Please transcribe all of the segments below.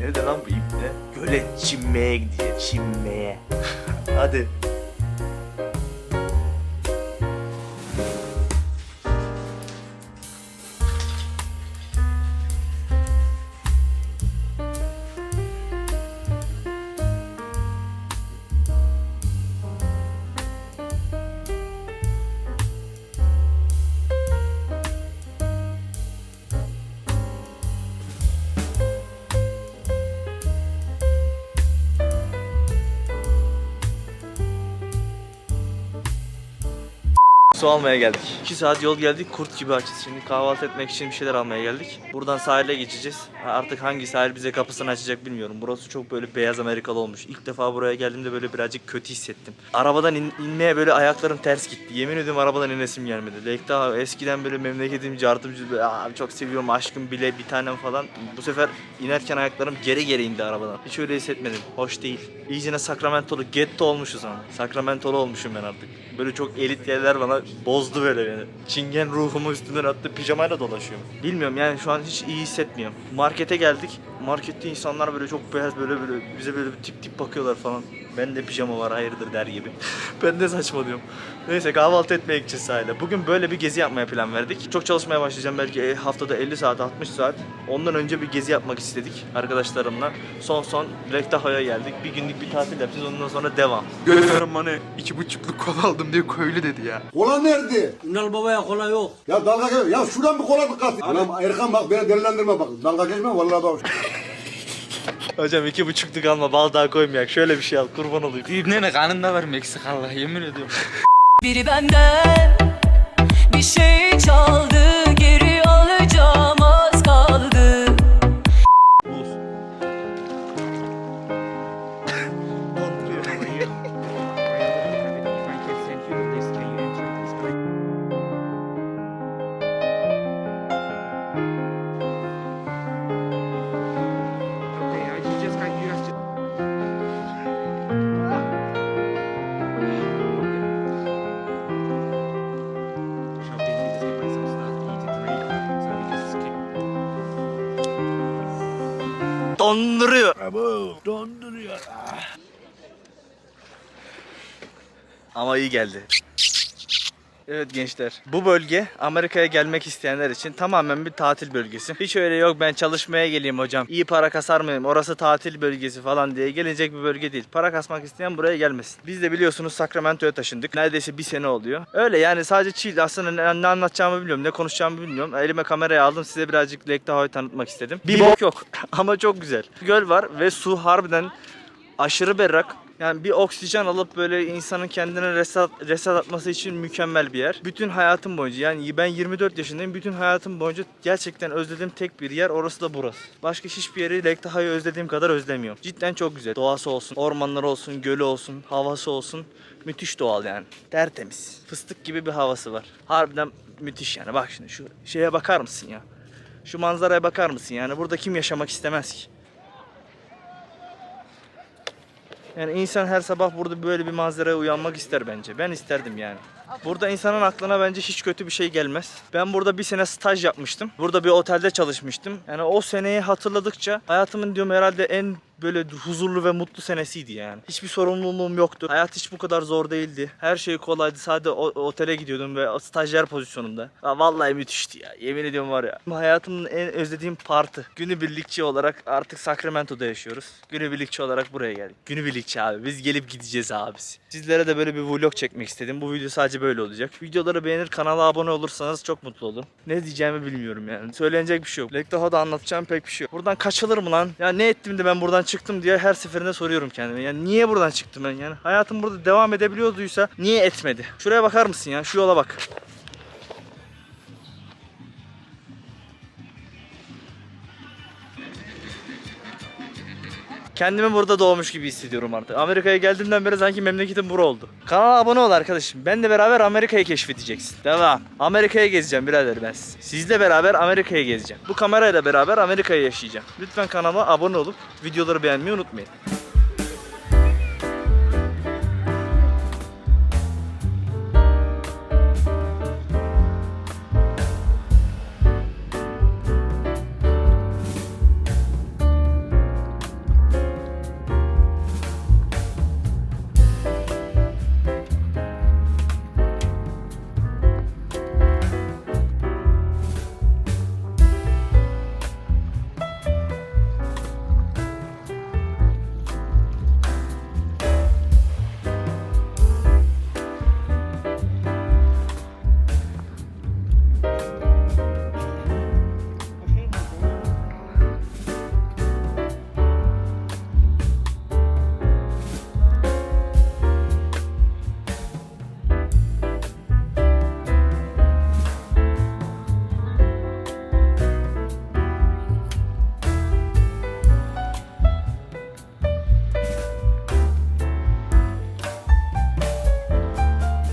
Nerede lan bu ipne? Göle çinmeye gidiyor. Çinmeye. Hadi. Su almaya geldik. 2 saat yol geldik kurt gibi açız. Şimdi kahvaltı etmek için bir şeyler almaya geldik. Buradan sahile geçeceğiz. Artık hangi sahil bize kapısını açacak bilmiyorum. Burası çok böyle beyaz Amerikalı olmuş. İlk defa buraya geldiğimde böyle birazcık kötü hissettim. Arabadan in- inmeye böyle ayaklarım ters gitti. Yemin ediyorum arabadan inesim gelmedi. Lake eskiden böyle memleketim "Aa, çok seviyorum aşkım bile bir tanem falan. Bu sefer inerken ayaklarım geri geri indi arabadan. Hiç öyle hissetmedim. Hoş değil. İyicene Sacramento'lu getto olmuşuz ama. Sacramento'lu olmuşum ben artık. Böyle çok elit yerler bana bozdu böyle beni. Çingen ruhumu üstünden attı pijamayla dolaşıyorum. Bilmiyorum yani şu an hiç iyi hissetmiyorum. Markete geldik. Markette insanlar böyle çok beyaz böyle böyle bize böyle tip tip bakıyorlar falan. Ben de pijama var hayırdır der gibi. ben de saçmalıyorum. Neyse kahvaltı etmeye gideceğiz sahile. Bugün böyle bir gezi yapmaya plan verdik. Çok çalışmaya başlayacağım belki e, haftada 50 saat 60 saat. Ondan önce bir gezi yapmak istedik arkadaşlarımla. Son son Lake Tahoe'ya geldik. Bir günlük bir tatil yapacağız ondan sonra devam. Görüyorum bana iki buçukluk kola aldım diye köylü dedi ya. Kola nerede? Ünal babaya kola yok. Ya dalga geç. Ya şuradan bir kola dikkat. Anam Erkan bak beni delilendirme bak. Dalga geçme vallahi bak. Hocam iki buçukluk alma bal daha koymayak. Şöyle bir şey al kurban olayım. İbnenin kanında var Meksikalı yemin ediyorum. Biri benden bir şey çaldı geri alacağım Donduruyor. Donduruyor. Ama iyi geldi. Evet gençler. Bu bölge Amerika'ya gelmek isteyenler için tamamen bir tatil bölgesi. Hiç öyle yok ben çalışmaya geleyim hocam. İyi para kasar mıyım? Orası tatil bölgesi falan diye gelecek bir bölge değil. Para kasmak isteyen buraya gelmesin. Biz de biliyorsunuz Sacramento'ya taşındık. Neredeyse bir sene oluyor. Öyle yani sadece chill. Aslında ne, ne anlatacağımı bilmiyorum. Ne konuşacağımı bilmiyorum. Elime kamerayı aldım. Size birazcık Lake Tahoe'yu tanıtmak istedim. Bir bok yok. Ama çok güzel. Göl var ve su harbiden aşırı berrak. Yani bir oksijen alıp böyle insanın kendine reset, reset atması için mükemmel bir yer. Bütün hayatım boyunca yani ben 24 yaşındayım. Bütün hayatım boyunca gerçekten özlediğim tek bir yer orası da burası. Başka hiçbir yeri Lake Tahoe'yu özlediğim kadar özlemiyorum. Cidden çok güzel. Doğası olsun, ormanları olsun, gölü olsun, havası olsun. Müthiş doğal yani. Tertemiz. Fıstık gibi bir havası var. Harbiden müthiş yani. Bak şimdi şu şeye bakar mısın ya? Şu manzaraya bakar mısın yani? Burada kim yaşamak istemez ki? Yani insan her sabah burada böyle bir manzaraya uyanmak ister bence. Ben isterdim yani. Burada insanın aklına bence hiç kötü bir şey gelmez. Ben burada bir sene staj yapmıştım. Burada bir otelde çalışmıştım. Yani o seneyi hatırladıkça hayatımın diyorum herhalde en böyle huzurlu ve mutlu senesiydi yani. Hiçbir sorumluluğum yoktu. Hayat hiç bu kadar zor değildi. Her şey kolaydı. Sadece otele gidiyordum ve stajyer pozisyonumda. Ya vallahi müthişti ya. Yemin ediyorum var ya. Hayatımın en özlediğim partı. Günübirlikçi olarak artık Sacramento'da yaşıyoruz. Günübirlikçi olarak buraya geldik. Günübirlikçi abi. Biz gelip gideceğiz abisi. Sizlere de böyle bir vlog çekmek istedim. Bu video sadece böyle olacak. Videoları beğenir, kanala abone olursanız çok mutlu olurum. Ne diyeceğimi bilmiyorum yani. Söylenecek bir şey yok. Lake Tahoe'da anlatacağım pek bir şey yok. Buradan kaçılır mı lan? Ya ne ettim de ben buradan çıktım diye her seferinde soruyorum kendime. Yani niye buradan çıktım ben yani? Hayatım burada devam edebiliyorduysa niye etmedi? Şuraya bakar mısın ya? Şu yola bak. Kendimi burada doğmuş gibi hissediyorum artık. Amerika'ya geldiğimden beri sanki memleketim bura oldu. Kanala abone ol arkadaşım. Benle beraber Amerika'yı keşfedeceksin. Devam. Amerika'ya gezeceğim birader ben. Sizle beraber Amerika'ya gezeceğim. Bu kamerayla beraber Amerika'yı yaşayacağım. Lütfen kanalıma abone olup videoları beğenmeyi unutmayın.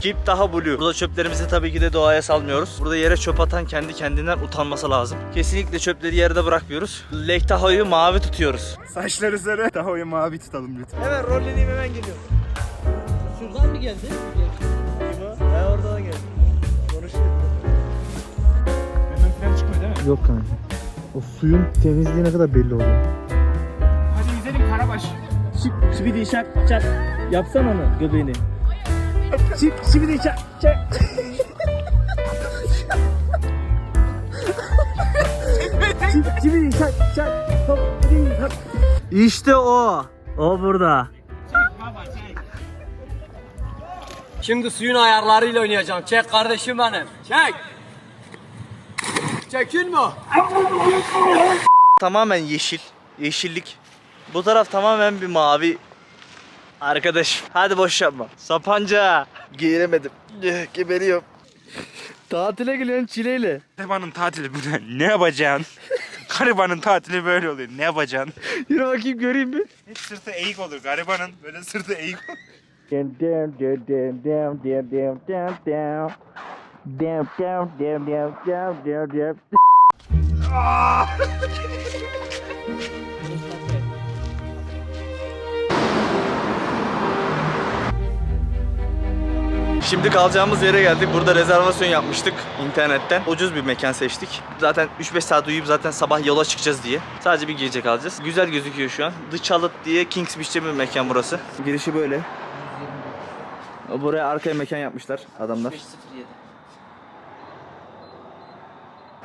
Keep daha blue. Burada çöplerimizi tabii ki de doğaya salmıyoruz. Burada yere çöp atan kendi kendinden utanması lazım. Kesinlikle çöpleri yerde bırakmıyoruz. Lake Tahoe'yu mavi tutuyoruz. Saçları sarı. Tahoe'yu mavi tutalım lütfen. Hemen rolleneyim hemen geliyorum. Şuradan mı geldi? Kim o? Ben oradan geldim. Konuşuyor. Hemen falan çıkmıyor değil mi? Yok kanka. O suyun temizliği ne kadar belli oluyor. Hadi yüzelim Karabaş. Şık, şibidi şak çak. Yapsan onu göbeğini. Şibidi şak çak. Hop, şibidi şak. İşte o. O burada. Şimdi suyun ayarlarıyla oynayacağım. Çek kardeşim benim. Çek. Çekin mi? Tamamen yeşil. Yeşillik. Bu taraf tamamen bir mavi. Arkadaş hadi boş yapma. Sapanca. Giyinemedim. Eh, Geberiyorum. Tatile geliyorsun çileyle. Garibanın tatili bu ne? Yapacaksın? Garibanın tatili böyle oluyor. Ne yapacaksın? Yürü bakayım göreyim bir. Hiç sırtı eğik olur. Garibanın böyle sırtı eğik olur. Şimdi kalacağımız yere geldik. Burada rezervasyon yapmıştık internetten. Ucuz bir mekan seçtik. Zaten 3-5 saat uyuyup zaten sabah yola çıkacağız diye. Sadece bir gece kalacağız. Güzel gözüküyor şu an. The Chalet diye Kings Beach'te bir mekan burası. Girişi böyle. Buraya arkaya mekan yapmışlar adamlar.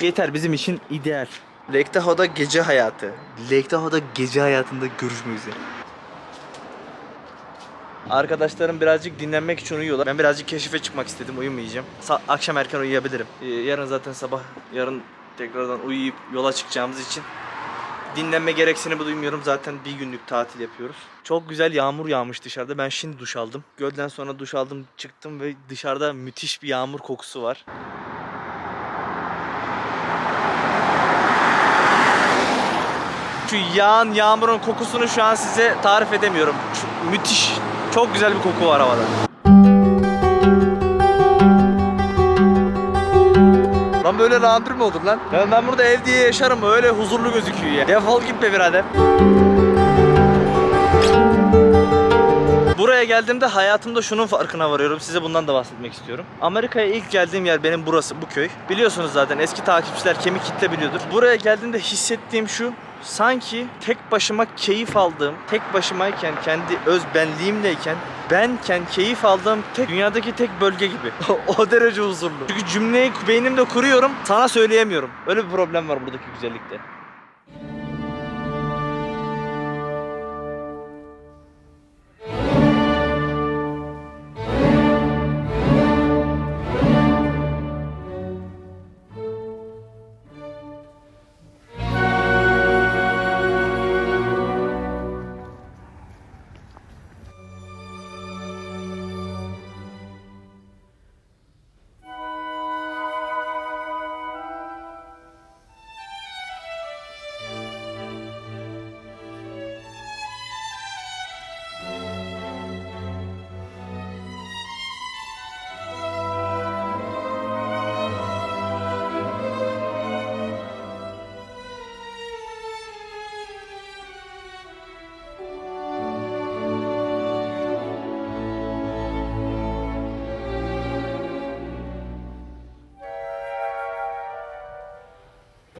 Yeter bizim için ideal. Lake Tahoe'da gece hayatı. Lake Tahoe'da gece hayatında görüşmek üzere. Arkadaşlarım birazcık dinlenmek için uyuyorlar. Ben birazcık keşife çıkmak istedim. Uyumayacağım. Sa- akşam erken uyuyabilirim. Ee, yarın zaten sabah, yarın tekrardan uyuyup yola çıkacağımız için dinlenme gereksinimi duymuyorum. Zaten bir günlük tatil yapıyoruz. Çok güzel yağmur yağmış dışarıda. Ben şimdi duş aldım. Gölden sonra duş aldım, çıktım ve dışarıda müthiş bir yağmur kokusu var. Şu yağan yağmurun kokusunu şu an size tarif edemiyorum. Şu müthiş, çok güzel bir koku var havada. Lan böyle rahat mı olur lan? Ya ben burada ev diye yaşarım öyle huzurlu gözüküyor ya. Defol git be birader. Buraya geldiğimde hayatımda şunun farkına varıyorum. Size bundan da bahsetmek istiyorum. Amerika'ya ilk geldiğim yer benim burası, bu köy. Biliyorsunuz zaten eski takipçiler kemik kitle biliyordur. Buraya geldiğimde hissettiğim şu. Sanki tek başıma keyif aldığım, tek başımayken, kendi öz benliğimleyken, benken keyif aldığım tek dünyadaki tek bölge gibi. o derece huzurlu. Çünkü cümleyi beynimde kuruyorum, sana söyleyemiyorum. Öyle bir problem var buradaki güzellikte.